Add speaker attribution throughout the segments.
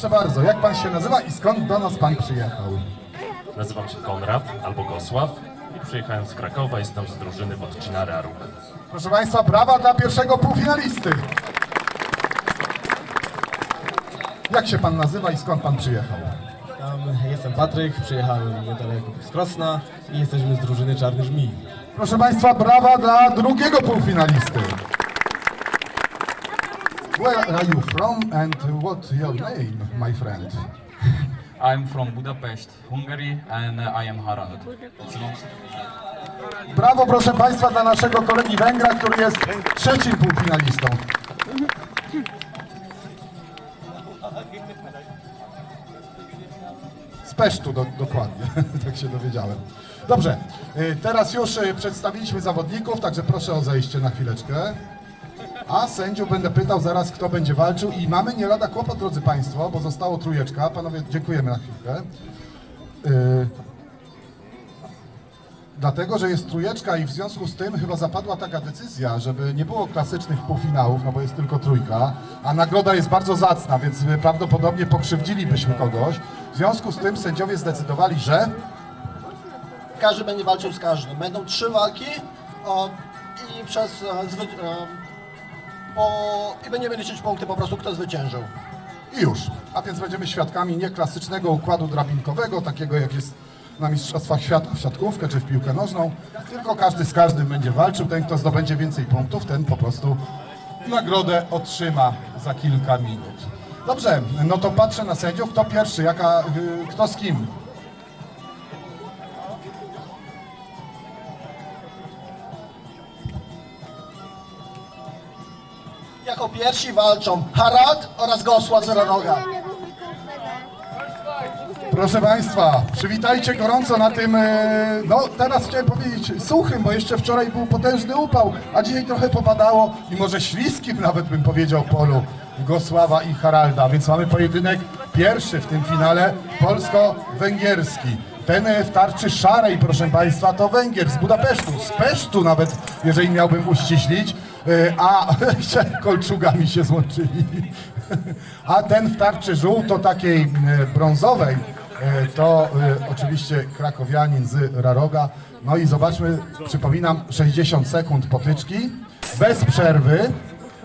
Speaker 1: Proszę bardzo, jak pan się nazywa i skąd do nas pan przyjechał?
Speaker 2: Nazywam się Konrad albo Gosław i przyjechałem z Krakowa, jestem z drużyny Wodcinary Aruk.
Speaker 1: Proszę państwa, brawa dla pierwszego półfinalisty. Jak się pan nazywa i skąd pan przyjechał?
Speaker 3: Tam jestem Patryk, przyjechałem niedaleko z Krosna i jesteśmy z drużyny Czarny Żmij.
Speaker 1: Proszę państwa, brawa dla drugiego półfinalisty. Where are you from and what your name, my friend?
Speaker 4: I'm from Budapest, Hungary, and I am Harald.
Speaker 1: Brawo, proszę państwa, dla naszego kolegi Węgra, który jest trzecim półfinalistą. Z Pesztu do, dokładnie, tak się dowiedziałem. Dobrze, y, teraz już y, przedstawiliśmy zawodników, także proszę o zejście na chwileczkę. A sędziów będę pytał zaraz, kto będzie walczył i mamy nie lada kłopot, drodzy Państwo, bo zostało trójeczka. Panowie, dziękujemy na chwilkę. Y, Dlatego, że jest trójeczka i w związku z tym chyba zapadła taka decyzja, żeby nie było klasycznych półfinałów, no bo jest tylko trójka, a nagroda jest bardzo zacna, więc prawdopodobnie pokrzywdzilibyśmy kogoś. W związku z tym sędziowie zdecydowali, że
Speaker 5: Każdy będzie walczył z każdym. Będą trzy walki o, i przez e, e, po, i będziemy liczyć punkty po prostu, kto zwyciężył.
Speaker 1: i już. A więc będziemy świadkami nie klasycznego układu drabinkowego, takiego jak jest na Mistrzostwach Świata w siatkówkę czy w piłkę nożną, tylko każdy z każdym będzie walczył. Ten, kto zdobędzie więcej punktów, ten po prostu nagrodę otrzyma za kilka minut. Dobrze, no to patrzę na sędziów. Kto pierwszy? Jaka, y, kto z kim?
Speaker 5: Pierwsi walczą Harald oraz Gosła z Roroga.
Speaker 1: Proszę Państwa, przywitajcie gorąco na tym, e, no teraz chciałem powiedzieć suchym, bo jeszcze wczoraj był potężny upał, a dzisiaj trochę popadało i może śliskim nawet bym powiedział polu Gosława i Haralda, więc mamy pojedynek pierwszy w tym finale polsko-węgierski. Ten e, w tarczy szarej, proszę Państwa, to Węgier z Budapesztu, z Pesztu nawet, jeżeli miałbym uściślić, a kolczugami się złączyli. A ten w tarczy żółto takiej e, brązowej e, to e, oczywiście krakowianin z Raroga. No i zobaczmy, przypominam, 60 sekund potyczki, bez przerwy.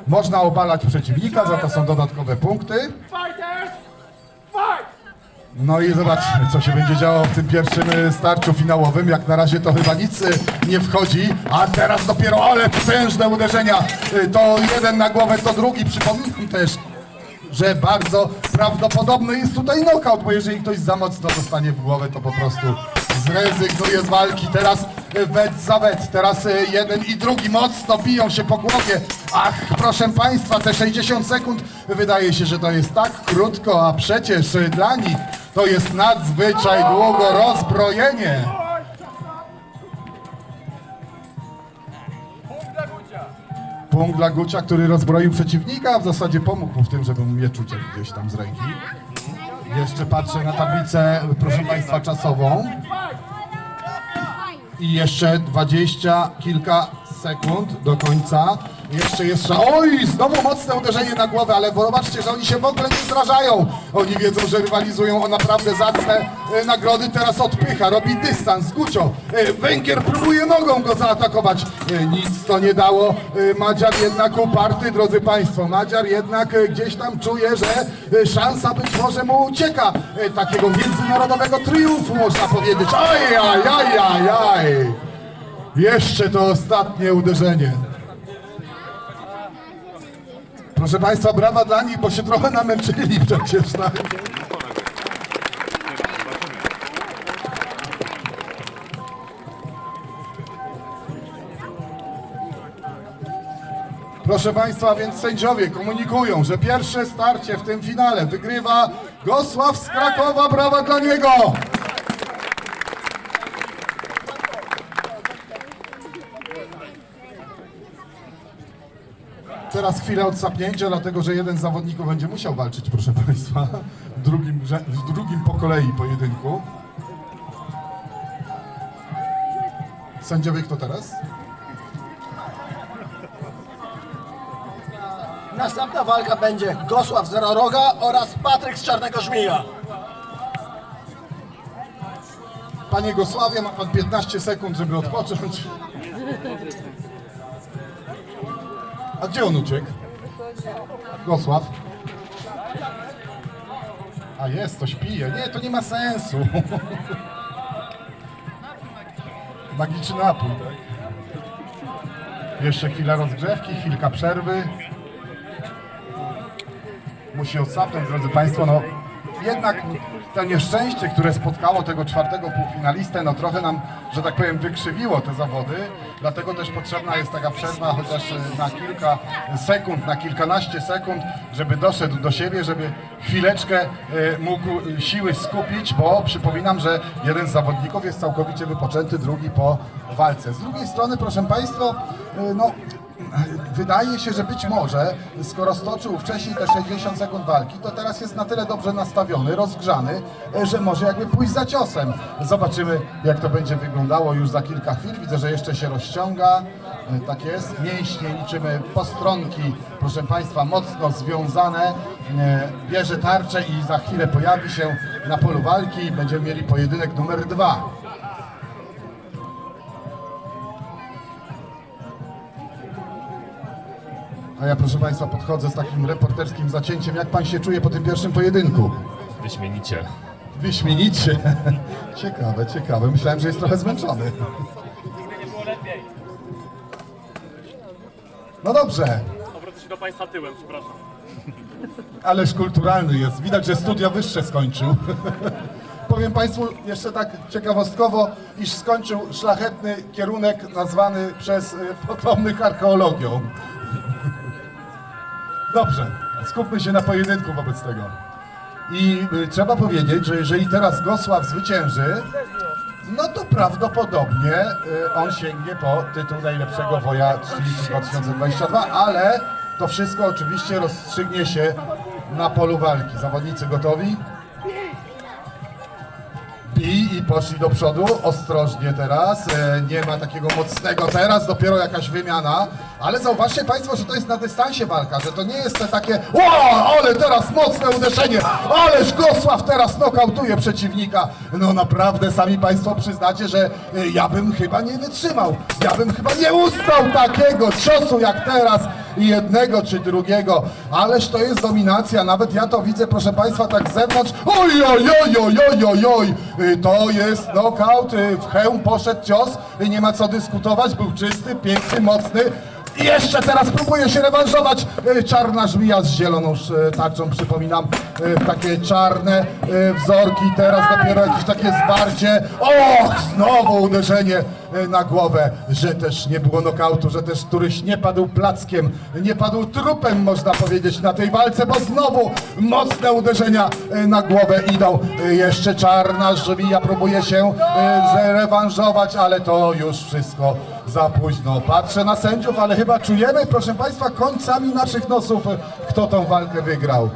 Speaker 1: Można obalać przeciwnika, za to są dodatkowe punkty. No i zobaczmy, co się będzie działo w tym pierwszym e, starciu finałowym. Jak na razie to chyba nic e, nie wchodzi, a teraz dopiero, ale potężne uderzenia. E, To jeden na głowę, to drugi. Przypominam też, że bardzo prawdopodobny jest tutaj knockout, bo jeżeli ktoś za mocno dostanie w głowę, to po prostu zrezygnuje z walki. Teraz wet za wet, teraz jeden i drugi mocno biją się po głowie. Ach, proszę Państwa, te 60 sekund wydaje się, że to jest tak krótko, a przecież dla nich to jest nadzwyczaj długo rozbrojenie. Punkt dla Gucia, który rozbroił przeciwnika, a w zasadzie pomógł mu w tym, żeby mu miecz uciekł gdzieś tam z ręki. Jeszcze patrzę na tablicę, proszę Państwa, czasową. I jeszcze dwadzieścia kilka sekund do końca. Jeszcze jest. Oj, znowu mocne uderzenie na głowę, ale zobaczcie, że oni się w ogóle nie zrażają. Oni wiedzą, że rywalizują o naprawdę zacne e, nagrody. Teraz odpycha, robi dystans. Gucio, e, Węgier próbuje nogą go zaatakować. E, nic to nie dało. Madziar jednak uparty, drodzy Państwo. Madziar jednak gdzieś tam czuje, że szansa być może mu ucieka. Takiego międzynarodowego triumfu można powiedzieć. Aj, aj, aj, aj, aj. Jeszcze to ostatnie uderzenie. Proszę Państwa, brawa dla nich, bo się trochę namęczyli przecież. Tak? Proszę Państwa, więc sędziowie komunikują, że pierwsze starcie w tym finale wygrywa Gosław z Krakowa. Brawa dla niego! Teraz chwilę odsapnięcia, dlatego że jeden z zawodników będzie musiał walczyć, proszę Państwa, w drugim, w drugim po kolei pojedynku. Sędziowie kto teraz?
Speaker 5: Następna walka będzie Gosław Zeroroga oraz Patryk z Czarnego Żmija.
Speaker 1: Panie Gosławie, ma pan 15 sekund, żeby odpocząć. A gdzie on uciekł? Gosław? A jest, to pije. Nie, to nie ma sensu. Magiczny napój, tak? Jeszcze chwila rozgrzewki, chwilka przerwy. Musi odsapnąć, drodzy Państwo, no jednak to nieszczęście, które spotkało tego czwartego półfinalistę, no trochę nam, że tak powiem, wykrzywiło te zawody, dlatego też potrzebna jest taka przerwa chociaż na kilka sekund, na kilkanaście sekund, żeby doszedł do siebie, żeby chwileczkę e, mógł siły skupić, bo przypominam, że jeden z zawodników jest całkowicie wypoczęty, drugi po walce. Z drugiej strony, proszę Państwa, e, no Wydaje się, że być może, skoro stoczył wcześniej te 60 sekund walki, to teraz jest na tyle dobrze nastawiony, rozgrzany, e, że może jakby pójść za ciosem. Zobaczymy, jak to będzie wyglądało już za kilka chwil. Widzę, że jeszcze się rozciąga. E, Tak jest. Mięśnie liczymy postronki, proszę Państwa, mocno związane. E, Bierze tarczę i za chwilę pojawi się na polu walki. Będziemy mieli pojedynek numer dwa. A ja, proszę Państwa, podchodzę z takim reporterskim zacięciem. Jak Pan się czuje po tym pierwszym pojedynku?
Speaker 2: Wyśmienicie.
Speaker 1: Wyśmienicie. Ciekawe, ciekawe. Myślałem, że jest trochę zmęczony. No dobrze,
Speaker 6: Obrócę się do Państwa tyłem, przepraszam.
Speaker 1: ależ kulturalny jest. Widać, że studia wyższe skończył. Powiem Państwu jeszcze tak ciekawostkowo, iż skończył szlachetny kierunek nazwany przez y, potomnych archeologią. Dobrze, skupmy się na pojedynku wobec tego. I y, trzeba powiedzieć, że jeżeli teraz Gosław zwycięży, no to prawdopodobnie y, on sięgnie po tytuł najlepszego woja 30 2022, ale to wszystko oczywiście rozstrzygnie się na polu walki. Zawodnicy gotowi? Bij i poszli do przodu, ostrożnie teraz, e, nie ma takiego mocnego teraz, dopiero jakaś wymiana, ale zauważcie Państwo, że to jest na dystansie walka, że to nie jest te takie o, ale teraz mocne uderzenie, ależ Gosław teraz nokautuje przeciwnika, no naprawdę sami Państwo przyznacie, że e, ja bym chyba nie wytrzymał, ja bym chyba nie ustał takiego ciosu jak teraz, i jednego czy drugiego, ależ to jest dominacja, nawet ja to widzę, proszę Państwa, tak z zewnątrz, oj, oj, oj, oj, oj, oj, oj, Y, to jest knockout, y, w hełm poszedł cios, y, nie ma co dyskutować, był czysty, piękny, mocny, i jeszcze teraz próbuje się rewanżować. Y, czarna żmija z zieloną sz- tarczą, przypominam, y, takie czarne wzorki, teraz dopiero jakieś takie zwarcie, och, znowu uderzenie na głowę, że też nie było nokautu, że też któryś nie padł plackiem, nie padł trupem, można powiedzieć, na tej walce, bo znowu mocne uderzenia na głowę idą. Jeszcze czarna żmija próbuje się zrewanżować, ale to już wszystko za późno. Patrzę na sędziów, ale chyba czujemy, proszę Państwa, końcami naszych nosów, kto tą walkę wygrał.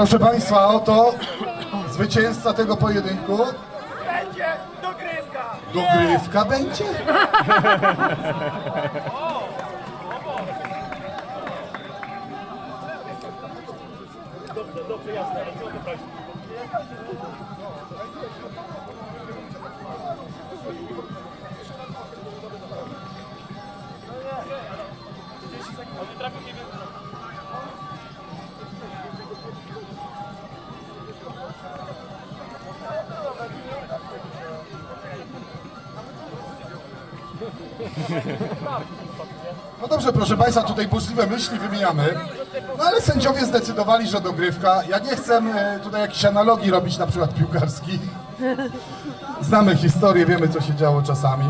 Speaker 1: Proszę Państwa, oto zwycięzca tego pojedynku.
Speaker 6: Będzie dogrywka!
Speaker 1: Dogrywka będzie? No dobrze, proszę Państwa, tutaj burzliwe myśli wymieniamy. No ale sędziowie zdecydowali, że dogrywka. Ja nie chcę e, tutaj jakichś analogii robić, na przykład piłkarskich. Znamy historię, wiemy co się działo czasami.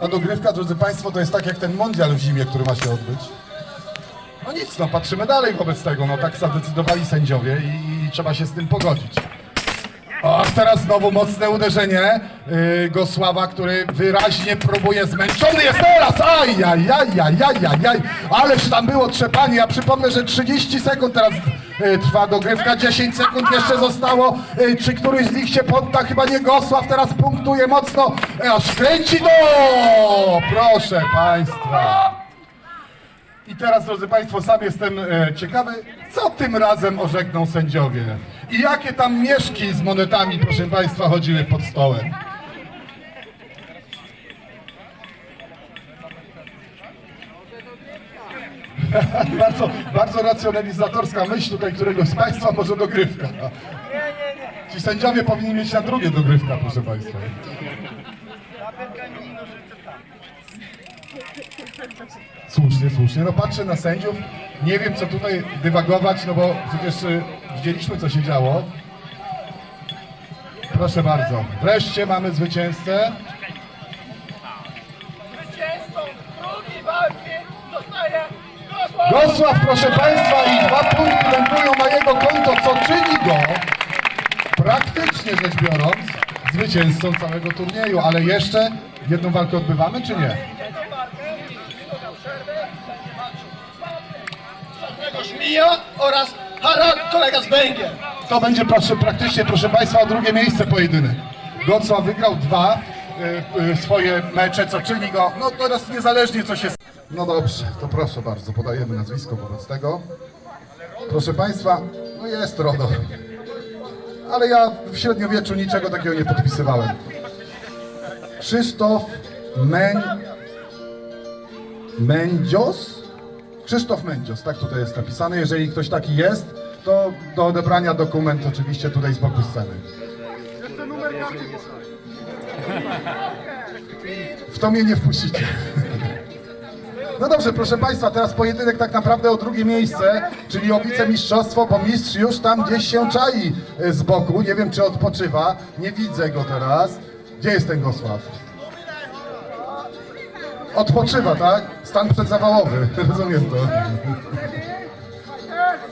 Speaker 1: A dogrywka, drodzy Państwo, to jest tak jak ten mundial w zimie, który ma się odbyć. No nic, no patrzymy dalej wobec tego. No tak zadecydowali sędziowie i, i trzeba się z tym pogodzić. O, teraz znowu mocne uderzenie yy, Gosława, który wyraźnie próbuje, zmęczony jest teraz, aj, aj, aj, aj, aj, aj, aj. ależ tam było trzepanie, ja przypomnę, że 30 sekund teraz yy, trwa dogrywka, 10 sekund jeszcze zostało, yy, czy któryś z nich się podda, chyba nie. Gosław, teraz punktuje mocno, yy, aż kręci, no, proszę Państwa. I teraz, drodzy Państwo, sam jestem e, ciekawy, co tym razem orzekną sędziowie. I jakie tam mieszki z monetami, proszę Państwa, chodziły pod stołem. bardzo, bardzo racjonalizatorska myśl tutaj któregoś z Państwa, może dogrywka. Ci sędziowie powinni mieć na drugie dogrywka, proszę Państwa. Słusznie, słusznie. No patrzę na sędziów, nie wiem co tutaj dywagować, no bo przecież y, widzieliśmy co się działo. Proszę bardzo. Wreszcie mamy zwycięzcę.
Speaker 6: Zwycięzcą drugiej walki zostaje Gosław
Speaker 1: Gosław, proszę Państwa, i dwa punkty wędrują na jego konto, co czyni go, praktycznie rzecz biorąc, zwycięzcą całego turnieju. Ale jeszcze jedną walkę odbywamy, czy nie?
Speaker 5: Mija oraz Harald, kolega z Węgier.
Speaker 1: To będzie proszę, praktycznie, proszę Państwa, drugie miejsce pojedynek. Gocław wygrał dwa y, y, swoje mecze, co czyni go, no teraz niezależnie co się... No dobrze, to proszę bardzo, podajemy nazwisko wobec tego. Proszę Państwa, no jest RODO. Ale ja w średniowieczu niczego takiego nie podpisywałem. Krzysztof Meń... Mędzios? Krzysztof Mędzios, tak tutaj jest napisane. Jeżeli ktoś taki jest, to do odebrania dokument oczywiście tutaj z boku sceny. W to mnie nie wpuścicie. No dobrze, proszę Państwa, teraz pojedynek tak naprawdę o drugie miejsce, czyli o wicemistrzostwo, bo mistrz już tam gdzieś się czai z boku. Nie wiem, czy odpoczywa. Nie widzę go teraz. Gdzie jest ten Gosław? Odpoczywa, tak? Stan przedzawałowy. Rozumiem to.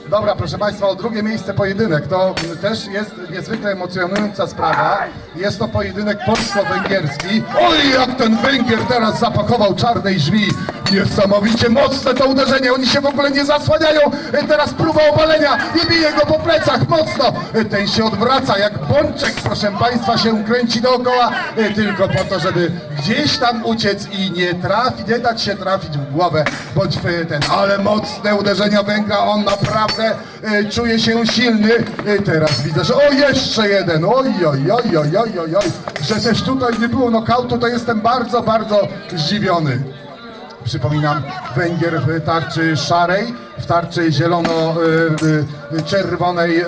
Speaker 1: Dobra, proszę Państwa, o drugie miejsce pojedynek. To też jest niezwykle emocjonująca sprawa. Jest to pojedynek polsko-węgierski. Oj, jak ten Węgier teraz zapakował czarnej drzwi. Niesamowicie mocne to uderzenie. Oni się w ogóle nie zasłaniają. E, Teraz próba obalenia i bije go po plecach mocno. E, Ten się odwraca jak bączek, proszę Państwa, się kręci dookoła. e, Tylko po to, żeby gdzieś tam uciec i nie trafić, nie dać się trafić w głowę, bądź w ten, ale mocne uderzenia Węgra, on naprawdę czuje się silny. Teraz widzę, że o, jeszcze jeden, oj, oj, oj, oj, oj, oj, oj, że też tutaj nie było nokautu, to jestem bardzo, bardzo zdziwiony. Przypominam, Węgier w tarczy szarej, w tarczy zielono-czerwonej e,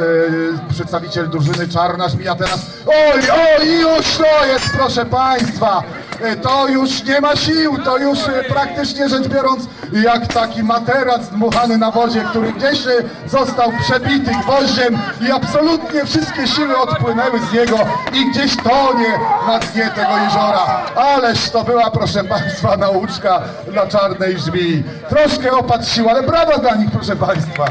Speaker 1: przedstawiciel drużyny Czarnasz mija teraz. Oj, oj, już to jest, proszę Państwa! E, To już nie ma sił, to już e, praktycznie rzecz biorąc jak taki materac dmuchany na wozie, który gdzieś e, został przebity gwoździem i absolutnie wszystkie siły odpłynęły z niego i gdzieś tonie na dnie tego jeziora. Ależ to była, proszę Państwa, nauczka dla czarnej żmii. Troszkę sił, ale brawa dla nich, proszę Państwa.